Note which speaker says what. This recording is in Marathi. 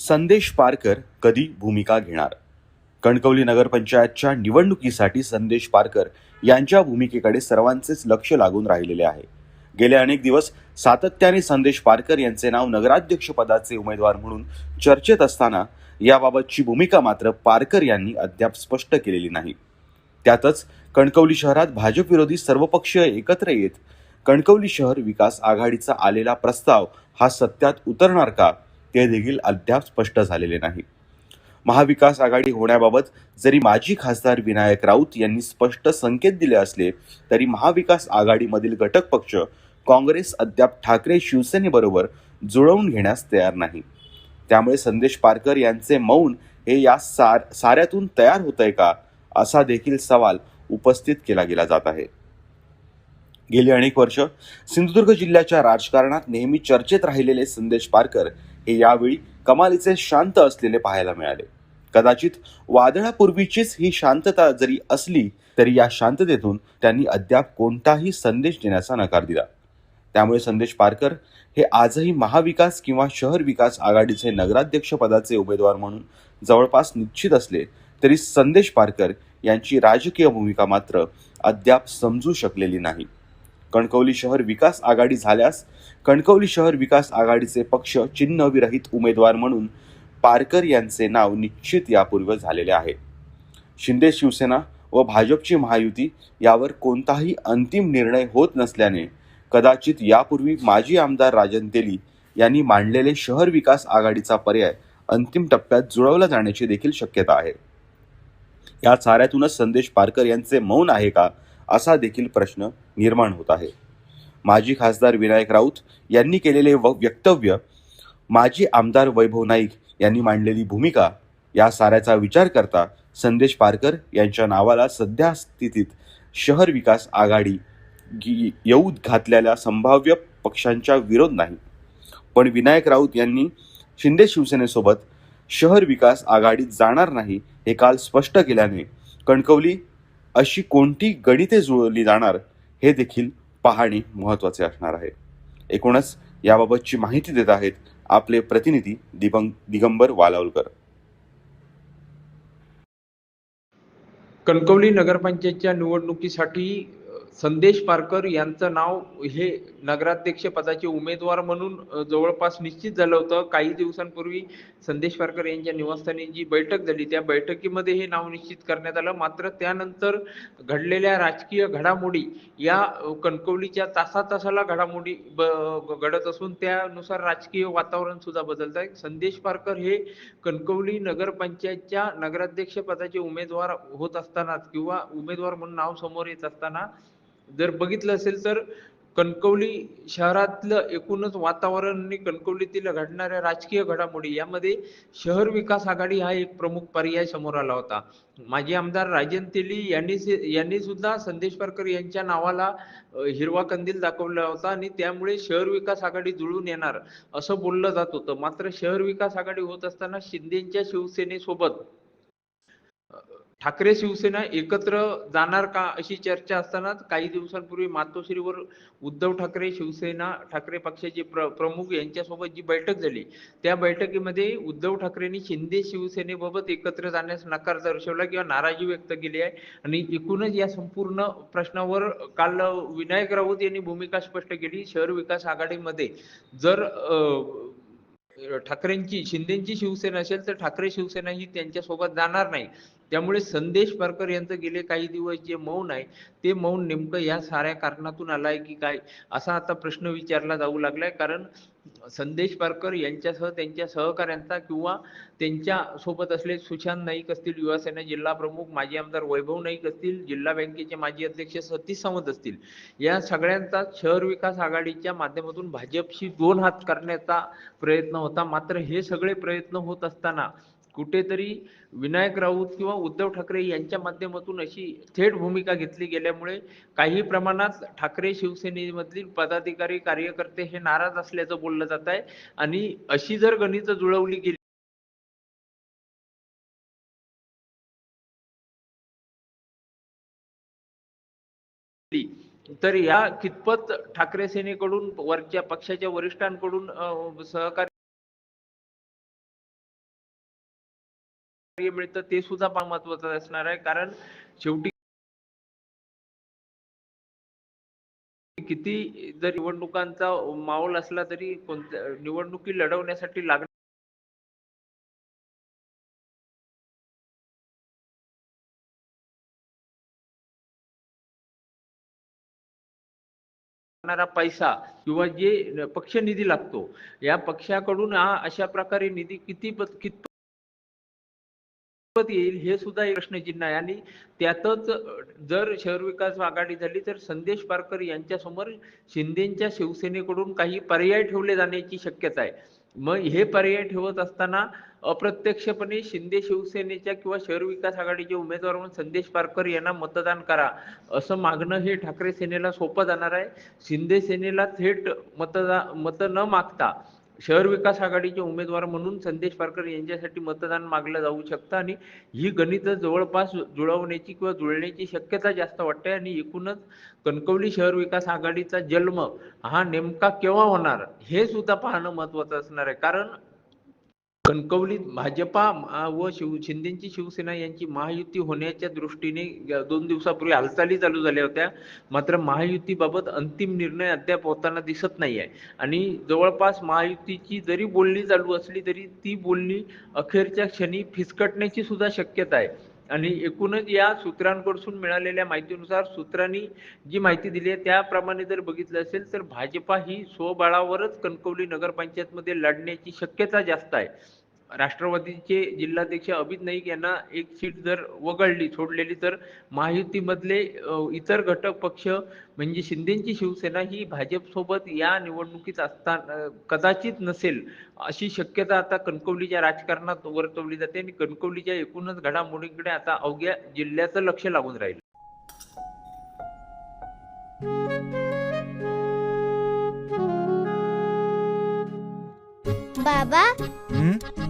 Speaker 1: संदेश पारकर कधी भूमिका घेणार? कणकवली नगरपंचायतच्या निवडणुकीसाठी संदेश पारकर यांच्या भूमिकेकडे सर्वांचेच लक्ष लागून राहिलेले आहे. गेले अनेक दिवस सातत्याने संदेश पारकर यांचे नाव नगराध्यक्षपदाचे उमेदवार म्हणून चर्चेत असताना याबाबतची भूमिका मात्र पारकर यांनी अद्याप स्पष्ट केलेली नाही. त्यातच कणकवली शहरात भाजपविरोधी सर्वपक्षीय एकत्र येत कणकवली शहर विकास आघाडीचा आलेला प्रस्ताव हा सत्यात उतरणार का? ते देखील अद्याप स्पष्ट झालेले नाही. महाविकास आघाडी होण्याबाबत जरी माजी खासदार विनायक राऊत यांनी स्पष्ट संकेत दिले असले तरी महाविकास आघाडीमधील घटक पक्ष काँग्रेस अद्याप ठाकरे शिवसेनेबरोबर जुळवून घेण्यास तयार नाही. त्यामुळे संदेश पारकर यांचे मौन हे या सार साऱ्यातून तयार होत आहे का असा देखील सवाल उपस्थित केला गेला जात आहे. गेली अनेक वर्ष सिंधुदुर्ग जिल्ह्याच्या राजकारणात नेहमी चर्चेत राहिलेले संदेश पारकर हे यावेळी कमालीचे शांत असलेले पाहायला मिळाले. कदाचित वादळापूर्वीचीच ही शांतता जरी असली तरी या शांततेतून त्यांनी अद्याप कोणताही संदेश देण्याचा नकार दिला. त्यामुळे संदेश पारकर हे आजही महाविकास किंवा शहर विकास आघाडीचे नगराध्यक्ष पदाचे उमेदवार म्हणून जवळपास निश्चित असले तरी संदेश पारकर यांची राजकीय भूमिका मात्र अद्याप समजू शकलेली नाही. कणकवली शहर विकास आघाडी झाल्यास कणकवली शहर विकास आघाडीचे पक्ष चिन्हविरहित उमेदवार म्हणून पारकर यांचे नाव निश्चित यापूर्वी झालेले आहे. शिंदे शिवसेना व भाजपची महायुती यावर कोणताही अंतिम निर्णय होत नसल्याने कदाचित यापूर्वी माजी आमदार राजन तेली यांनी मांडलेले शहर विकास आघाडीचा पर्याय अंतिम टप्प्यात जुळवला जाण्याची देखील शक्यता आहे. या साऱ्यातूनच संदेश पारकर यांचे मौन आहे का? असा देखील प्रश्न निर्माण होत आहे. माजी खासदार विनायक राऊत यांनी केलेले व वक्तव्य माजी आमदार वैभव नाईक यांनी मांडलेली भूमिका या साऱ्याचा विचार करता संदेश पारकर यांच्या नावाला सध्या स्थितीत शहर विकास आघाडी गी- येऊ घातलेल्या संभाव्य पक्षांच्या विरोध नाही. पण विनायक राऊत यांनी शिंदे शिवसेनेसोबत शहर विकास आघाडीत जाणार नाही हे काल स्पष्ट केल्याने कणकवली अशी कोणती गणिते जुळवली जाणार हे देखील पाहणे महत्त्वाचे असणार आहे. एकूणच याबाबतची माहिती देत आहेत आपले प्रतिनिधी दिबंग दिगंबर वालावलकर.
Speaker 2: कणकवली नगरपंचायतच्या निवडणुकीसाठी संदेश पारकर यांचं नाव हे नगराध्यक्ष पदाचे उमेदवार म्हणून जवळपास निश्चित झालं होतं. काही दिवसांपूर्वी संदेश पारकर यांच्या निवासस्थानी जी बैठक झाली त्या बैठकीमध्ये हे नाव निश्चित करण्यात आलं. मात्र त्यानंतर घडलेल्या राजकीय घडामोडी या कणकवलीच्या तासा तासाला घडामोडी ब- घडत असून त्यानुसार राजकीय वातावरण सुद्धा बदलत आहे. संदेश पारकर हे कणकवली नगरपंचायतच्या नगराध्यक्ष पदाचे उमेदवार होत असतानाच किंवा उमेदवार म्हणून नाव समोर येत असताना जर बघितलं असेल तर कणकवली शहरातलं एकूणच वातावरण आणि कणकवलीतील घडणाऱ्या राजकीय घडामोडी यामध्ये शहर विकास आघाडी हा एक प्रमुख पर्याय समोर आला होता. माजी आमदार राजन तेली यांनी यांनी सुद्धा संदेश पारकर यांच्या नावाला हिरवा कंदील दाखवला होता आणि त्यामुळे शहर विकास आघाडी जुळून येणार असं बोललं जात होतं. मात्र शहर विकास आघाडी होत असताना शिंदेच्या शिवसेनेसोबत ठाकरे शिवसेना एकत्र जाणार का अशी चर्चा असताना काही दिवसांपूर्वी मातोश्रीवर उद्धव ठाकरे शिवसेना ठाकरे पक्षाचे प्र प्रमुख यांच्यासोबत जी बैठक झाली त्या बैठकीमध्ये उद्धव ठाकरेंनी शिंदे शिवसेनेबाबत एकत्र जाण्यास नकार दर्शवला किंवा नाराजी व्यक्त केली आहे. आणि एकूणच या संपूर्ण प्रश्नावर काल विनायक राऊत यांनी भूमिका स्पष्ट केली. शहर विकास आघाडीमध्ये जर ठाकरेंची शिंदेची शिवसेना असेल तर ठाकरे शिवसेना ही त्यांच्यासोबत जाणार नाही. त्यामुळे संदेश पारकर यांचं गेले काही दिवस जे मौन आहे ते मौन नेमकं या साऱ्या कारणातून आलंय की काय? असा आता प्रश्न विचारला जाऊ लागलाय. कारण संदेश पारकर यांच्यासह त्यांच्या सहकाऱ्यांचा किंवा त्यांच्यासोबत असले सुशांत नाईक असतील युवासेना जिल्हा प्रमुख माजी आमदार वैभव नाईक असतील जिल्हा बँकेचे माजी अध्यक्ष सतीश सावंत असतील या सगळ्यांचा शहर विकास आघाडीच्या माध्यमातून भाजपशी दोन हात करण्याचा प्रयत्न होता. मात्र हे सगळे प्रयत्न होत असताना कुठेतरी विनायक राऊत किंवा उद्धव ठाकरे यांच्या माध्यमातून अशी थेट भूमिका घेतली गेल्यामुळे काही प्रमाणात ठाकरे शिवसेनेमधील पदाधिकारी कार्यकर्ते हे नाराज असल्याचं बोललं जात आहे. आणि अशी जर गणितं जुळवली गेली तर या कितपत ठाकरे सेनेकडून वरच्या पक्षाच्या वरिष्ठांकडून सहकार्य सहकार्य मिळतं ते सुद्धा फार महत्वाचं असणार आहे. कारण शेवटी किती जर निवडणुकांचा माहोल असला तरी कोणत्या निवडणुकी लढवण्यासाठी लागणारा पैसा किंवा जे पक्ष निधी लागतो या पक्षाकडून हा अशा प्रकारे निधी किती पत- कितपत येईल हे सुद्धा एक प्रश्नचिन्ह आहे. आणि त्यातच जर शहर विकास आघाडी झाली तर संदेश पारकर यांच्यासमोर शिंदेच्या शिवसेनेकडून काही पर्याय ठेवले जाण्याची शक्यता आहे. मग हे पर्याय ठेवत असताना अप्रत्यक्षपणे शिंदे शिवसेनेच्या किंवा शहर विकास आघाडीचे उमेदवार म्हणून संदेश पारकर यांना मतदान करा असं मागणं हे ठाकरे सेनेला सोपं जाणार आहे. शिंदे सेनेला थेट मतदान मत न मागता शहर विकास आघाडीचे उमेदवार म्हणून संदेश पारकर यांच्यासाठी मतदान मागलं जाऊ शकतं आणि ही गणितं जवळपास जुळवण्याची किंवा जुळण्याची शक्यता जास्त वाटते आणि एकूणच कणकवली शहर विकास आघाडीचा जन्म हा नेमका केव्हा होणार हे सुद्धा पाहणं महत्वाचं असणार आहे. कारण कणकवलीत भाजपा व शिव शिंदेची शिवसेना यांची महायुती होण्याच्या दृष्टीने दोन दिवसापूर्वी हालचाली चालू झाल्या होत्या. मात्र महायुतीबाबत अंतिम निर्णय अद्याप होताना दिसत नाही आहे आणि जवळपास महायुतीची जरी बोलणी चालू असली तरी ती बोलणी अखेरच्या क्षणी फिसकटण्याची सुद्धा शक्यता आहे. आणि एकूणच या सूत्रांकडून मिळालेल्या माहितीनुसार सूत्रांनी जी माहिती दिली आहे त्याप्रमाणे जर बघितलं असेल तर भाजपा ही स्वबळावरच कणकवली नगरपंचायतमध्ये लढण्याची शक्यता जास्त आहे. राष्ट्रवादीचे जिल्हाध्यक्ष अभित नाईक यांना एक सीट जर वगळली सोडलेली तर महायुतीमधले इतर घटक पक्ष म्हणजे शिंदेची शिवसेना ही भाजपसोबत या निवडणुकीत असताना कदाचित नसेल अशी शक्यता आता कणकवलीच्या राजकारणात वर्तवली जाते आणि कणकवलीच्या एकूणच घडामोडींकडे आता अवघ्या जिल्ह्याचं लक्ष लागून राहील
Speaker 3: बाबा
Speaker 4: हं?